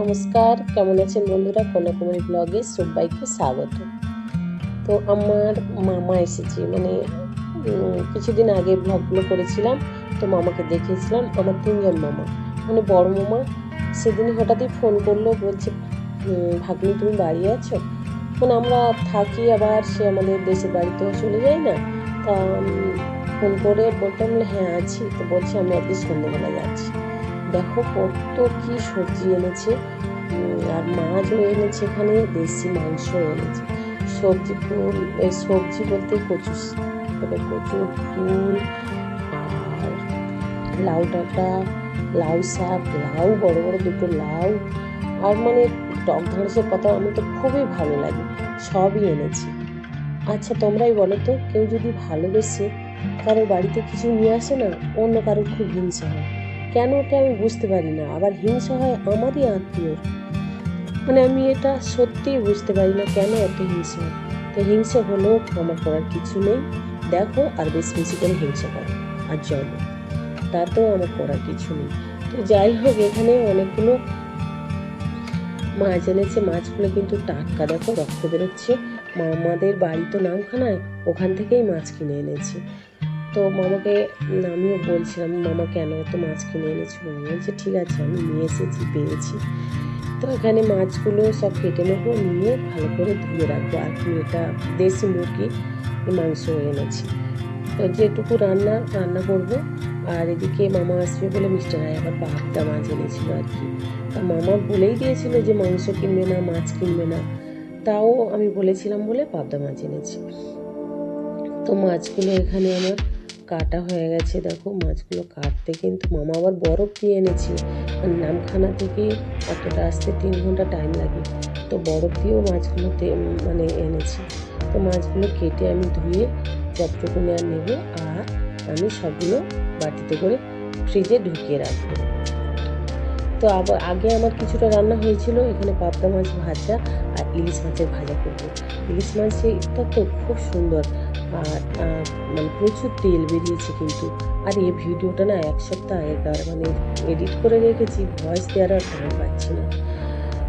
নমস্কার, কেমন আছেন বন্ধুরা? কন্যাকুমারী ব্লগে সবাইকে স্বাগত। তো আমার মামা এসেছে মানে কিছুদিন আগে ব্লগগুলো করেছিলাম, তো মামাকে দেখিয়েছিলাম, আমার তিনজন মামা। মানে বড় মামা সেদিন হঠাৎই ফোন করল, বলছে ভাগ্নি, তুমি বাড়ি আছো? মানে আমরা থাকি আবার, সে আমাদের দেশের বাড়িতেও চলে যায় না। তা ফোন করে বলতাম হ্যাঁ আছি। তো বলছে, আমি আজকে সন্ধ্যেবেলা যাচ্ছি দেখো কত কি সবজি এনেছে। আর মাছও এনেছে এখানে, দেশি মাংস এনেছে। সবজি ফুল এই সবজি বলতে কচু মানে কচুর ফুল, আর লাউ ডাঁটা, লাউ শাক, লাউ, বড় বড় দুটো লাউ। আর মানে টক ঢেঁড়সের পাতা আমি তো খুবই ভালো লাগে, সবই এনেছি। আচ্ছা তোমরাই বলো তো, কেউ যদি ভালোবেসে কারোর বাড়িতে কিছু নিয়ে আসে না, অন্য কারোর খুব হিংসা হয়। কেন ওটা আমি বুঝতে পারি না? আবার হিংসা হয় আমারই আত্মীয় মানে আমি এটা সত্যিই বুঝতে পারি না কেন এত হিংসা? তো হিংসা হলেও আমার করার কিছু নেই। দেখো আর বেশি বেশি করে হিংসা করো আর জন্ম তাতেও আমার করার কিছু নেই। তো যাই হোক, এখানে অনেকগুলো মাছ এনেছে। মাছগুলো কিন্তু টাটকা, দেখো, রক্ত বেরোচ্ছে। মামাদের বাড়ি তো নামখানায় ওখান থেকেই মাছ কিনে এনেছে। তো মামাকে আমিও বলছিলাম, মামা কেন এত মাছ কিনে এনেছো মামা বলছে ঠিক আছে, আমি নিয়ে এসেছি, পেয়েছি। তো এখানে মাছগুলো সব কেটে নেব, নিয়ে ভালো করে ধুয়ে রাখব। আর কি, এটা দেশি মুরগি, মাংস এনেছি। তো যেটুকু রান্না রান্না করব। আর এদিকে মামা আসবে বলে মিস্টার রায় আবার বাগদা মাছ এনেছিল আর কি। তা মামা বলেই দিয়েছিল যে মাংস কিনবে না, মাছ কিনবে না। তাও আমি বলেছিলাম বলে পাবদা মাছ এনেছি। তো মাছগুলো এখানে আমার কাটা হয়ে গেছে, দেখো মাছগুলো কাটতে কিন্তু মামা আবার বরফ দিয়ে এনেছে আর নামখানা থেকে অতটা আসতে তিন ঘণ্টা টাইম লাগে। তো বরফ দিয়েও মাছগুলোতে মানে এনেছি। তো মাছগুলো কেটে আমি ধুয়ে চপটুকু নেওয়া নেব, আর আমি সবগুলো বাটিতে করে ফ্রিজে ঢুকিয়ে রাখব। তো আবার আগে আমার কিছুটা রান্না হয়েছিল, এখানে পাবদা মাছ ভাজা আর ইলিশ মাছের ভাজা করব। ইলিশ মাছটা তো খুব সুন্দর। আর মানে প্রচুর তেল বেরিয়েছে কিন্তু। আর এই ভিডিওটা না এক সপ্তাহ আগেকার মানে এডিট করে রেখেছি ভয়েস দেওয়ার আর টাইম পাচ্ছি না।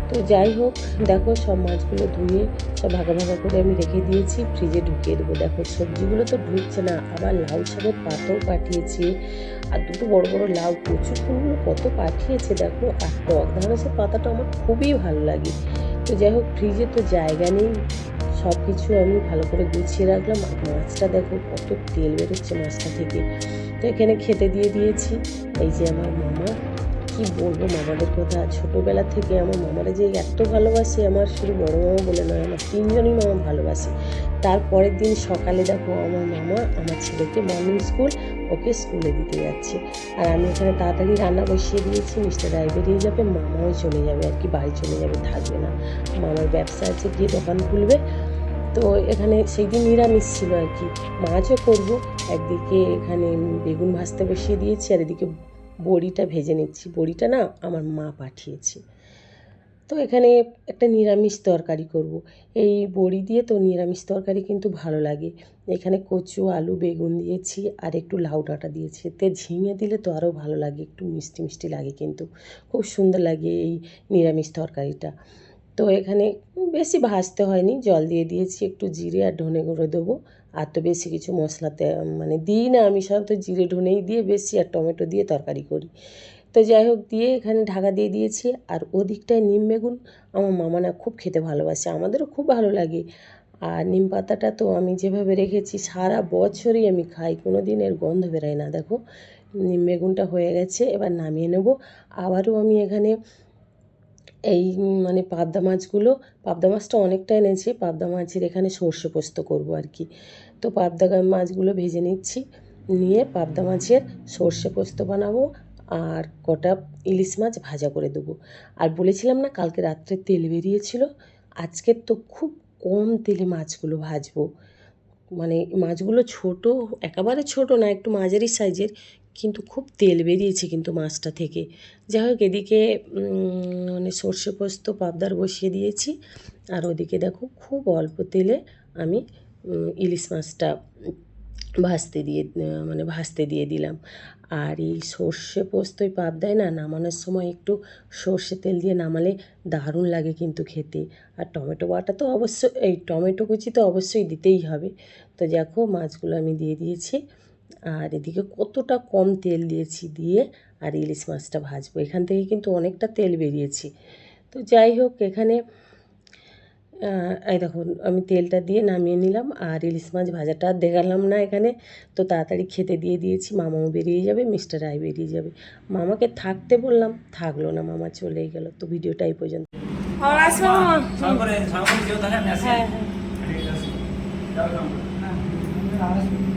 তো যাই হোক, দেখো সব মাছগুলো ধুয়ে, সব ভাগা ভাগা করে আমি রেখে দিয়েছি ফ্রিজে ঢুকিয়ে দেবো। দেখো সবজিগুলো তো ঢুকছে না, আবার লাউ শাকের পাতাও পাঠিয়েছি। আর দুটো বড় বড় লাউ কচু ফুলগুলো কত পাঠিয়েছে দেখো, আর টক ঢাঁড়সের পাতাটা আমার খুবই ভালো লাগে। তো যাই হোক ফ্রিজে তো জায়গা নেই। সব কিছু আমি ভালো করে গুছিয়ে রাখলাম আর মাছটা দেখো কত তেল বেরোচ্ছে মাছটা থেকে। তো এখানে খেতে দিয়ে দিয়েছি। এই যে আমার মামা, কি বলব মামাদের কথা? ছোটোবেলা থেকে আমার মামারা যে এত ভালোবাসে, আমার শুধু বড় মামা বলে নয়, আমার তিনজনই মামা ভালোবাসে। তারপরের দিন সকালে দেখো আমার মামা আমার ছেলেকে মর্নিং স্কুল ওকে স্কুলে দিতে যাচ্ছে। আর আমি এখানে তাড়াতাড়ি রান্না বসিয়ে দিয়েছি মিস্টার রায় বেরিয়ে যাবে, মামাও চলে যাবে, আর কি বাড়ি চলে যাবে, থাকবে না। মামার ব্যবসা আছে, গিয়ে দোকান খুলবে। তো এখানে সেই দিন নিরামিষ ছিল আর কি। মাছও করব, একদিকে এখানে বেগুন ভাজতে বসিয়ে দিয়েছি, আর এদিকে বড়িটা ভেজে নিচ্ছি। বড়িটা না আমার মা পাঠিয়েছে। তো এখানে একটা নিরামিষ তরকারি করব। এই বড়ি দিয়ে তো নিরামিষ তরকারি কিন্তু ভালো লাগে। এখানে কচু, আলু, বেগুন দিয়েছি, আর একটু লাউ ডাঁটা দিয়েছি। এতে ঝিঙে দিলে তো আরও ভালো লাগে, একটু মিষ্টি মিষ্টি লাগে কিন্তু। খুব সুন্দর লাগে এই নিরামিষ তরকারিটা। তো এখানে বেশি ভাজতে হয়নি, জল দিয়ে দিয়েছি একটু জিরে আর ধনে গুঁড়ো দেবো। আর তো বেশি কিছু মশলাতে মানে দিই না আমি সাধারণত জিরে ধনেই দিয়ে বেশি আর টমেটো দিয়ে তরকারি করি। তো যাই হোক, দিয়ে এখানে ঢাকা দিয়ে দিয়েছি। আর ওদিকটায় নিম বেগুন আমার মামা না খুব খেতে ভালোবাসে, আমাদেরও খুব ভালো লাগে। আর নিম পাতাটা তো আমি যেভাবে রেখেছি, সারা বছরই আমি খাই কোনো দিন এর গন্ধ বেরোয় না। দেখো, নিম বেগুনটা হয়ে গেছে, এবার নামিয়ে নেব। আবারও আমি এখানে এই মানে পাবদা মাছগুলো, পাবদা মাছটা অনেকটা এনেছি, পাবদা মাছের এখানে সর্ষে পোস্ত করব আর কি। তো পাবদা মাছগুলো ভেজে নিচ্ছি, নিয়ে পাবদা মাছের সর্ষে পোস্ত বানাবো আর কটা ইলিশ মাছ ভাজা করে দেবো। আর বলেছিলাম না, কালকে রাত্রে তেল বেরিয়েছিল আজকের তো খুব কম তেলে মাছগুলো ভাজবো। মানে মাছগুলো ছোট, একেবারে ছোট না, একটু মাঝারি সাইজের কিন্তু খুব তেল বেরিয়েছে কিন্তু মাছটা থেকে। যাই হোক, এদিকে মানে সর্ষে পোস্ত পাবদার বসিয়ে দিয়েছি। আর ওদিকে দেখো, খুব অল্প তেলে আমি ইলিশ মাছটা ভাজতে দিয়ে মানে ভাজতে দিয়ে দিলাম। আর এই সর্ষে পোস্তই পাপ দেয় না নামানোর সময় একটু সর্ষে তেল দিয়ে নামালে দারুণ লাগে কিন্তু খেতে। আর টমেটো বাটা তো অবশ্যই এই টমেটো কুচি তো অবশ্যই দিতেই হবে। তো দেখো, মাছগুলো আমি দিয়ে দিয়েছি। আর এদিকে কতটা কম তেল দিয়েছি দিয়ে আর ইলিশ মাছটা ভাজবো। এখান থেকে কিন্তু অনেকটা তেল বেরিয়েছে। তো যাই হোক এখানে এই দেখুন আমি তেলটা দিয়ে নামিয়ে নিলাম আর ইলিশ মাছ ভাজাটা আর দেখালাম না এখানে। তো তাড়াতাড়ি খেতে দিয়ে দিয়েছি মামাও বেরিয়ে যাবে মিস্টার রায় বেরিয়ে যাবে। মামাকে থাকতে বললাম থাকল না মামা চলেই গেল। তো ভিডিওটা এই পর্যন্ত। আসি। হ্যাঁ।